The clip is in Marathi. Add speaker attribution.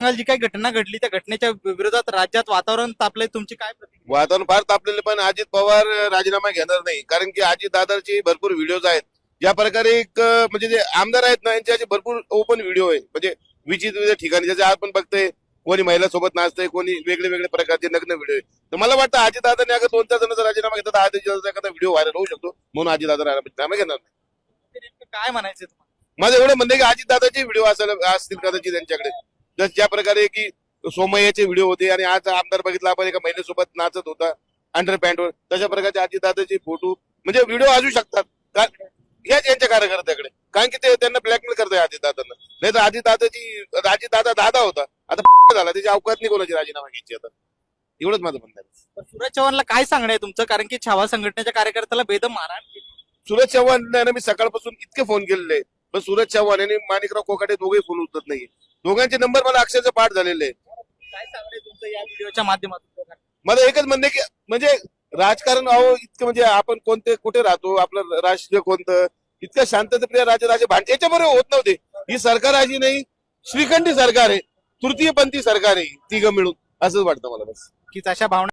Speaker 1: जी काही घटना घडली त्या घटनेच्या विरोधात राज्यात वातावरण तापलंय. तुमची काय प्रतिक्रिया?
Speaker 2: वातावरण फार तापलेले पण अजित पवार राजीनामा घेणार नाही. कारण की अजित दादाचे भरपूर व्हिडिओज आहेत. ज्या प्रकारे एक म्हणजे जे आमदार आहेत ना यांचे भरपूर ओपन व्हिडिओ आहे. म्हणजे विचित्र ठिकाणी ज्याचे आपण बघतोय कोणी महिला सोबत नाचतंय कोणी वेगळे वेगळे प्रकारचे नग्न व्हिडिओ आहे. तर मला वाटतं अजित दादाने अगर दोन चार जणांचा राजीनामा घेतला तर दादाचा एखादा व्हिडिओ व्हायरल होऊ शकतो. म्हणून अजित दादा राजीनामा घेणार नाही.
Speaker 1: काय म्हणायचं
Speaker 2: माझं एवढं म्हणणं की अजित दादाचे व्हिडिओ असायला असतील कदाचित त्यांच्याकडे. जस ज्या प्रकारे की सोमय्याचे व्हिडिओ होते आणि आज आमदार बघितला आपण एका महिलेसोबत नाचत होता अंडर पॅन्टवर तशा प्रकारचे अजित दादाचे फोटो म्हणजे व्हिडिओ असू शकतात. हेच यांच्या कार्यकर्त्याकडे. कारण की ते त्यांना ब्लॅकमेल करताय अजित दादांना नाही तर अजित दादाची अजित दादा दादा होता. आता झाला. त्याची अवकात नाही कोणाची राजीनामा घ्यायची आता. एवढंच माझं म्हणणं आहे.
Speaker 1: सूरज चव्हाणला काय सांगणं आहे तुमचं? कारण की छावा संघटनेच्या कार्यकर्त्याला बेदम मारहाण केली.
Speaker 2: सूरज चव्हाण मी सकाळपासून इतके फोन केलेले. आहे. पण सूरज चव्हाण आणि माणिकराव कोकाटे दोघेही फोन उचलत नाही दोघांचे नंबर मला अक्षरशः पाठ झालेले आहे
Speaker 1: काय तुमचं या व्हिडिओच्या माध्यमातून?
Speaker 2: मला एकच म्हणणे की म्हणजे राजकारण अहो इतकं म्हणजे आपण कोणते कुठे राहतो आपलं राष्ट्रीय कोणतं? इतकं शांततेप्रिय राजे राजे भांडे याच्याबरोबर होत नव्हते. ही सरकार अशी नाही श्रीखंडी सरकार आहे तृतीयपंथी सरकार आहे तिघं मिळून. असंच वाटतं मला बस.
Speaker 1: की अशा भावना